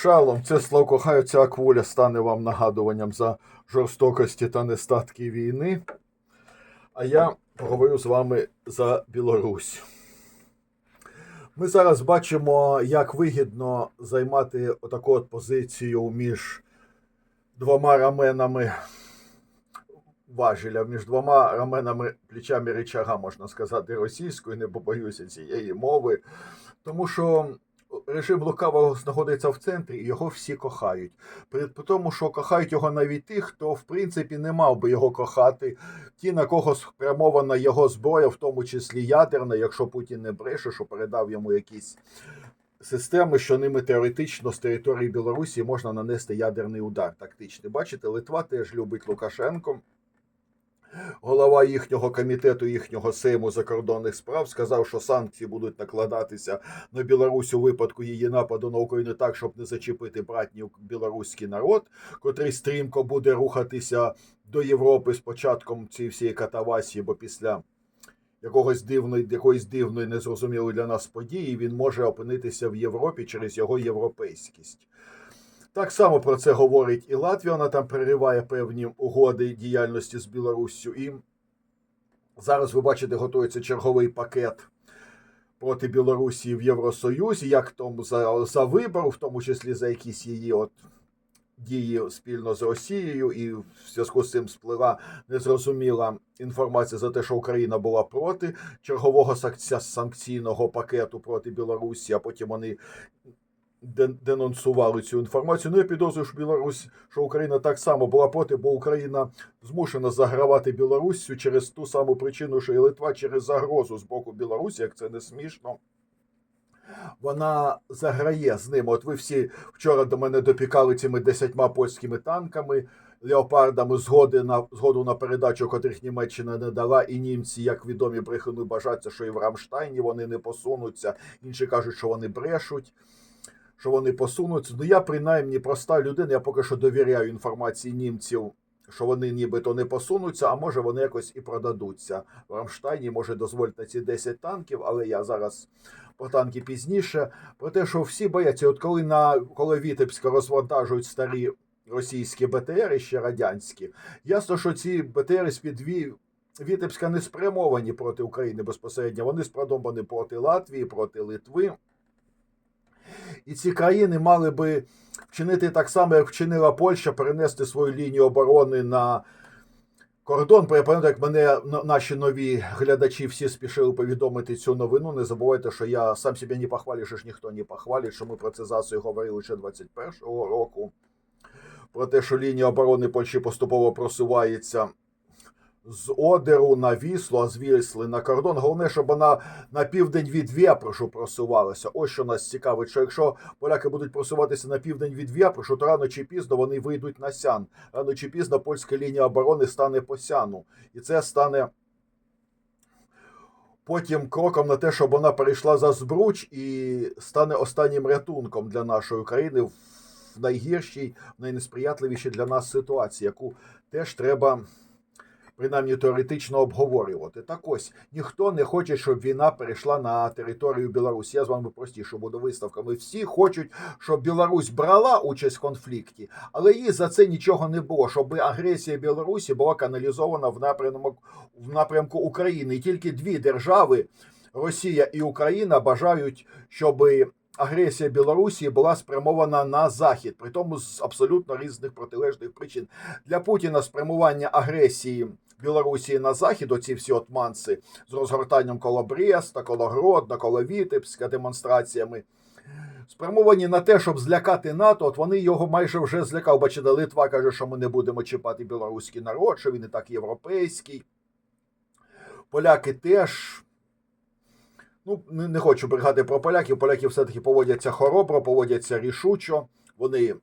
Шалом, це слово кохаю, ця аквуля стане вам нагадуванням за жорстокості та нестатки війни. А я поговорю з вами за Білорусь. Ми зараз бачимо, як вигідно займати отаку от позицію між двома раменами важеля, між двома раменами плечами речага, можна сказати, російською, не побоюся цієї мови. Тому що режим лукавого знаходиться в центрі, і його всі кохають. При тому, що кохають його навіть ті, хто в принципі не мав би його кохати, ті, на кого спрямована його зброя, в тому числі ядерна, якщо Путін не бреше, що передав йому якісь системи, що ними теоретично з території Білорусі можна нанести ядерний удар тактичний. Бачите, Литва теж любить Лукашенко. Голова їхнього комітету, їхнього Сейму закордонних справ сказав, що санкції будуть накладатися на Білорусь у випадку її нападу на Україну так, щоб не зачепити братній білоруський народ, котрий стрімко буде рухатися до Європи з початком цієї всієї катавасії, бо після якогось дивної, якоїсь дивної, незрозумілої для нас події він може опинитися в Європі через його європейськість. Так само про це говорить і Латвія, вона там перериває певні угоди діяльності з Білоруссю. І зараз ви бачите, готується черговий пакет проти Білорусі в Євросоюзі, як там за, за вибор, в тому числі за якісь її от дії спільно з Росією, і в зв'язку з цим сплила незрозуміла інформація за те, що Україна була проти чергового санкційного пакету проти Білорусі, а потім вони денонсували цю інформацію. Ну, я підозрюю, що Білорусь, що Україна так само була проти, бо Україна змушена загравати Білоруссю через ту саму причину, що і Литва через загрозу з боку Білорусі, як це не смішно. Вона заграє з ними. От ви всі вчора до мене допікали цими десятьма польськими танками, леопардами згоди на згоду на передачу, котрих Німеччина не дала, і німці, як відомі брехуни, бажаться, що і в Рамштайні вони не посунуться. Інші кажуть, що вони брешуть. Що вони посунуться. Ну я принаймні проста людина. Я поки що довіряю інформації німців, що вони нібито не посунуться, а може вони якось і продадуться. В Рамштайні може дозволити ці 10 танків, але я зараз про танки пізніше. Про те, що всі бояться, от коли на коли Вітебська розвантажують старі російські БТРи, ще радянські, ясно, що ці БТРи з-під Ві- Вітебська не спрямовані проти України безпосередньо. Вони спрямовані проти Латвії, проти Литви. І ці країни мали би вчинити так само, як вчинила Польща, перенести свою лінію оборони на кордон. Я пам'ятаю, як мене наші нові глядачі всі спішили повідомити цю новину. Не забувайте, що я сам себе не похвалю, що ж ніхто не похвалить, що ми про це засою говорили ще 21-го року. Про те, що лінія оборони Польщі поступово просувається з Одеру на Віслу, а з на кордон. Головне, щоб вона на південь від Вєпрошу просувалася. Ось що нас цікавить, що якщо поляки будуть просуватися на південь від Вєпрошу, то рано чи пізно вони вийдуть на Сян. Рано чи пізно польська лінія оборони стане по Сяну. І це стане потім кроком на те, щоб вона перейшла за Збруч і стане останнім рятунком для нашої країни в найгіршій, в найнесприятливішій для нас ситуації, яку теж треба принаймні теоретично обговорювати. Так ось ніхто не хоче, щоб війна перейшла на територію Білорусі. Я з вами простіше буду виставками. Всі хочуть, щоб Білорусь брала участь в конфлікті, але їй за це нічого не було. Щоб агресія Білорусі була каналізована в напрямок в напрямку України. І тільки дві держави, Росія і Україна, бажають, щоб агресія Білорусі була спрямована на захід, при тому з абсолютно різних протилежних причин. Для Путіна спрямування агресії Білорусі на захід, оці всі от манси з розгортанням коло Бреста, коло Гродно, коло Вітебська демонстраціями. Спрямовані на те, щоб злякати НАТО, от вони його майже вже злякали. Бачите, Литва каже, що ми не будемо чіпати білоруський народ, що він і так європейський. Поляки теж. Ну, не хочу бригати про поляків. Поляки все-таки поводяться хоробро, поводяться рішучо. Вони.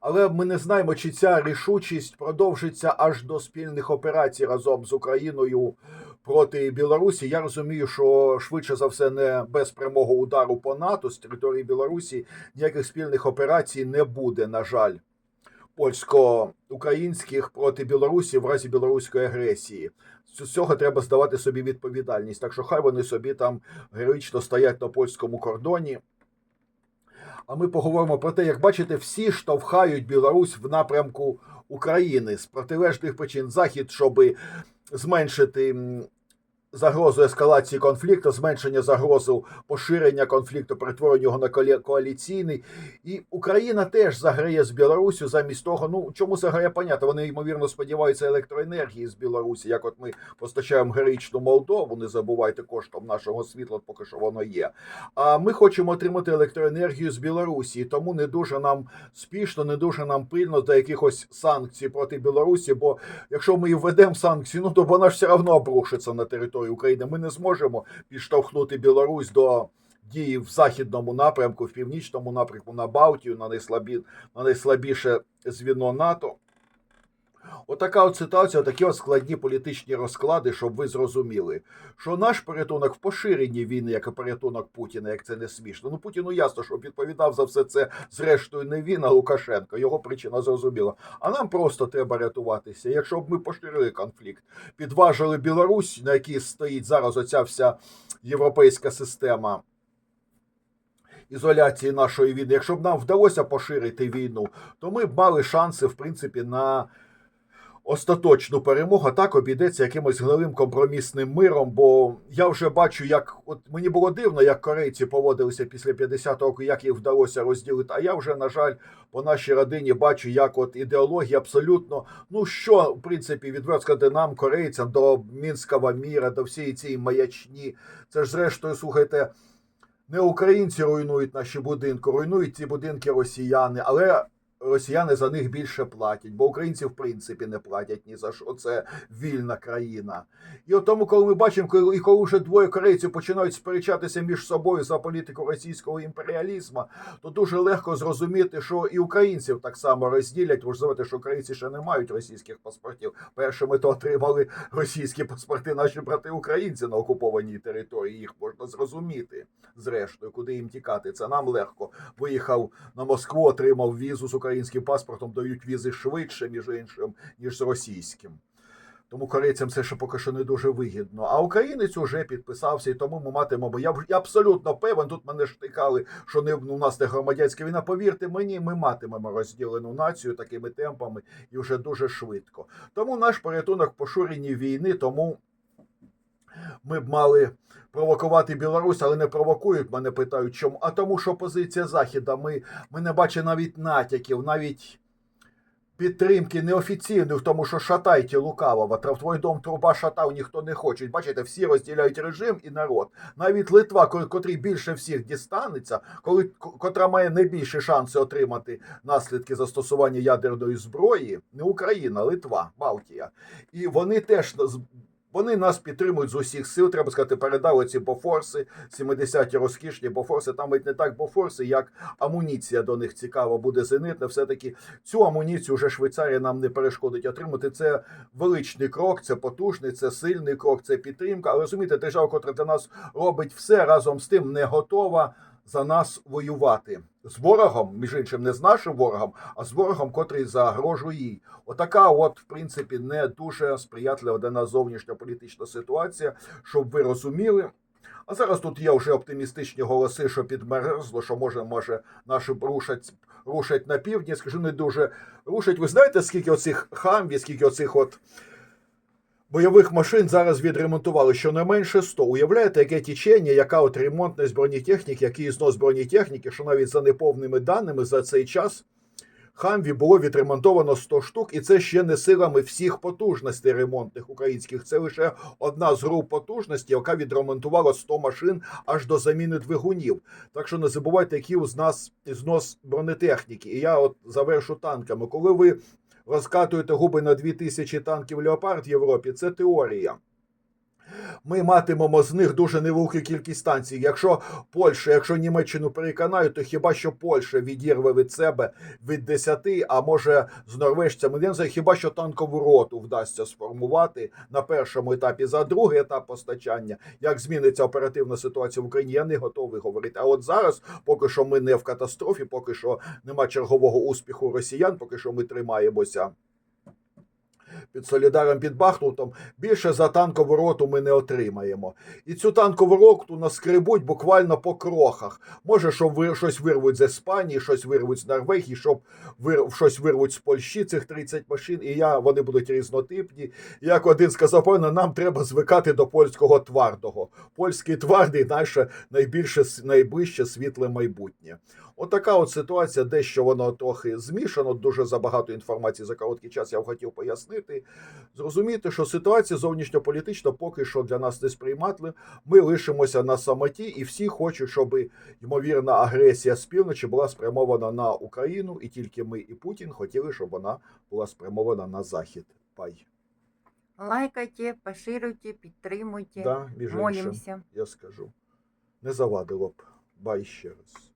Але ми не знаємо, чи ця рішучість продовжиться аж до спільних операцій разом з Україною проти Білорусі. Я розумію, що швидше за все не без прямого удару по НАТО з території Білорусі ніяких спільних операцій не буде, на жаль, польсько-українських проти Білорусі в разі білоруської агресії. З цього треба здавати собі відповідальність. Так що хай вони собі там героїчно стоять на польському кордоні. А ми поговоримо про те, як бачите, всі штовхають Білорусь в напрямку України з протилежних причин. Захід, щоб зменшити загрозу ескалації конфлікту, зменшення загрозу поширення конфлікту, перетворення його на коаліційний. І Україна теж заграє з Білоруссю замість того. Ну чому заграє понятно? Вони ймовірно сподіваються електроенергії з Білорусі. Як от ми постачаємо героїчну Молдову, не забувайте коштом нашого світла, поки що воно є. А ми хочемо отримати електроенергію з Білорусі, тому не дуже нам спішно, не дуже нам пильно до якихось санкцій проти Білорусі. Бо якщо ми і введемо санкції, ну то вона ж все одно обрушиться на територію України. Ми не зможемо підштовхнути Білорусь до. Дії в західному напрямку, в північному напрямку на Балтію, на найслабі, на найслабіше звіно НАТО. Отака от ситуація, такі от складні політичні розклади, щоб ви зрозуміли, що наш порятунок в поширенні війни, як порятунок Путіна, як це не смішно. Ну Путіну ясно, що відповідав за все це зрештою не він, а Лукашенко. Його причина зрозуміла. А нам просто треба рятуватися. Якщо б ми поширили конфлікт, підважили Білорусь, на якій стоїть зараз оця вся європейська система. Ізоляції нашої війни, якщо б нам вдалося поширити війну, то ми б мали шанси, в принципі, на остаточну перемогу. А так обійдеться якимось гнилим компромісним миром. Бо я вже бачу, як от мені було дивно, як корейці поводилися після 50 року, як їх вдалося розділити. А я вже, на жаль, по нашій родині бачу, як от ідеологія абсолютно, ну що, в принципі, відверто сказати нам, корейцям, до мінського міра, до всієї цієї маячні. Це ж, зрештою, слухайте. Не українці руйнують наші будинки, руйнують ці будинки росіяни, але росіяни за них більше платять, бо українці в принципі не платять ні за що. Це вільна країна. І от тому, коли ми бачимо, коли і коли вже двоє корейців починають сперечатися між собою за політику російського імперіалізму, то дуже легко зрозуміти, що і українців так само розділять. Ви ж знаєте, що українці ще не мають російських паспортів. Першими то отримали російські паспорти наші брати українці на окупованій території. Їх можна зрозуміти. Зрештою, куди їм тікати. Це нам легко. Виїхав на Москву, отримав візу з українським паспортом, дають візи швидше, між іншим, ніж з російським. Тому корейцям це ще поки що не дуже вигідно. А українець уже підписався, і тому ми матимемо. Я, я абсолютно певен. Тут мене штикали, що не у нас не громадянська війна. Повірте мені, ми матимемо розділену націю такими темпами і вже дуже швидко. Тому наш порятунок по шуренні війни, тому ми б мали провокувати Білорусь, але не провокують. Мене питають, чому? А тому, що позиція Західа, ми, ми не бачимо навіть натяків, навіть підтримки неофіційної в тому, що шатайте лукавого, твій дом труба шатав, ніхто не хоче. Бачите, всі розділяють режим і народ. Навіть Литва, ко- котрій більше всіх дістанеться, коли котра має найбільші шанси отримати наслідки застосування ядерної зброї, не Україна, Литва, Балтія. І вони теж вони нас підтримують з усіх сил. Треба сказати, передали ці бофорси, 70-ті розкішні бофорси. Там навіть не так бофорси, як амуніція до них цікава буде зенитна. Все таки цю амуніцію вже Швейцарія нам не перешкодить отримати. Це величний крок, це потужний, це сильний крок, це підтримка. Але розумієте, держава, котра для нас робить все разом з тим, не готова за нас воювати з ворогом, між іншим, не з нашим ворогом, а з ворогом, котрий загрожує їй. Отака, от, в принципі, не дуже сприятлива для нас зовнішня політична ситуація, щоб ви розуміли. А зараз тут є вже оптимістичні голоси, що підмерзло, що може, може наші рушать, рушать на півдні. Скажу, не дуже рушать. Ви знаєте, скільки оцих хамві, скільки оцих от бойових машин зараз відремонтували, щонайменше 100. Уявляєте, яке тічення, яка от ремонтність бронетехніки, який знос бронетехніки, що навіть за неповними даними за цей час Хамві було відремонтовано 100 штук, і це ще не силами всіх потужностей ремонтних українських. Це лише одна з груп потужностей, яка відремонтувала 100 машин аж до заміни двигунів. Так що не забувайте, який у нас знос бронетехніки. І я от завершу танками. Коли ви розкатуєте губи на 2000 танків Леопард в Європі, це теорія. Ми матимемо з них дуже невелику кількість станцій. Якщо Польща, якщо Німеччину переконають, то хіба що Польща відірве від себе від 10, а може з норвежцями не знаю, хіба що танкову роту вдасться сформувати на першому етапі за другий етап постачання. Як зміниться оперативна ситуація в Україні, я не готовий говорити. А от зараз, поки що ми не в катастрофі, поки що нема чергового успіху росіян, поки що ми тримаємося під Солідаром, під Бахмутом, більше за танкову роту ми не отримаємо. І цю танкову роту наскребуть буквально по крохах. Може, щоб ви щось вирвуть з Іспанії, щось вирвуть з Норвегії, щоб вир... щось вирвуть з Польщі, цих 30 машин, і я, вони будуть різнотипні. Як один сказав, певно, нам треба звикати до польського твардого. Польський твардий наше найбільше найближче світле майбутнє. Отака от ситуація, дещо воно трохи змішано, дуже забагато інформації за короткий час я б хотів пояснити. Зрозуміти, що ситуація зовнішньополітична поки що для нас не сприйматлива. Ми лишимося на самоті, і всі хочуть, щоб ймовірна агресія з півночі була спрямована на Україну, і тільки ми і Путін хотіли, щоб вона була спрямована на захід. Пай. Лайкайте, поширюйте, підтримуйте. Да, Молимося. я скажу. Не завадило б. Бай ще раз.